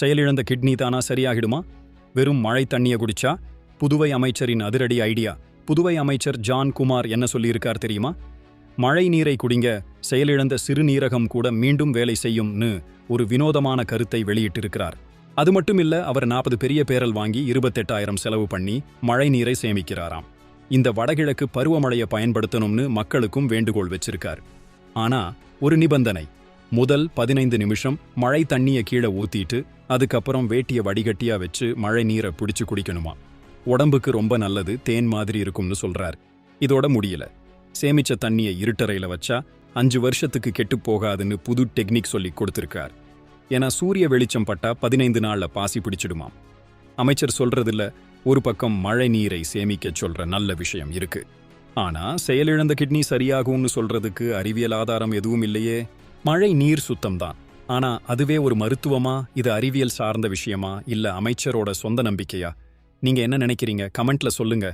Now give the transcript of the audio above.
செயலிழந்த kidney தானா சரியாகிடுமா? வெறும் மழை தண்ணிய குடிச்சா? புதுவை அமைச்சரின் அதிரடி ஐடியா. புதுவை அமைச்சர் ஜான் குமார் என்ன சொல்லியிருக்கார் தெரியுமா? மழை நீரை குடிங்க செயலிழந்த சிறுநீரகம் கூட மீண்டும் வேலை செய்யும்னு ஒரு வினோதமான கருத்தை வெளியிட்டிருக்கிறார். அது மட்டும் இல்ல அவர் நாற்பது பெரிய பேரல் வாங்கி இருபத்தெட்டாயிரம் செலவு பண்ணி மழை நீரை சேமிக்கிறாராம். இந்த வடகிழக்கு பருவமழையை பயன்படுத்தணும்னு மக்களுக்கும் வேண்டுகோள் வச்சிருக்கார். ஆனா ஒரு நிபந்தனை. முதல் பதினைந்து நிமிஷம் மழை தண்ணியை கீழே ஊத்திட்டு அதுக்கப்புறம் வேட்டியை வடிகட்டியா வச்சு மழை நீரை பிடிச்சு குடிக்கணுமா? உடம்புக்கு ரொம்ப நல்லது தேன் மாதிரி இருக்கும்னு சொல்றார். இதோட முடியல. சேமிச்ச தண்ணியை இருட்டறையில வச்சா அஞ்சு வருஷத்துக்கு கெட்டு போகாதுன்னு புது டெக்னிக் சொல்லி கொடுத்திருக்கார். ஏன்னா சூரிய வெளிச்சம் பட்டா பதினைந்து நாள்ல பாசி பிடிச்சிடுமாம். அமைச்சர் சொல்றதில்ல ஒரு பக்கம் மழை நீரை சேமிக்கச் சொல்ற நல்ல விஷயம் இருக்கு. ஆனா செயலிழந்த கிட்னி சரியாகும்னு சொல்றதுக்கு அறிவியல் ஆதாரம் எதுவும் இல்லையே. மழை நீர் சுத்தம்தான். ஆனா அதுவே ஒரு மருத்துவமா இது அறிவியல் சார்ந்த விஷயமா இல்ல அமைச்சரோட சொந்த நம்பிக்கையா? நீங்க என்ன நினைக்கிறீங்க? கமெண்ட்ல சொல்லுங்க.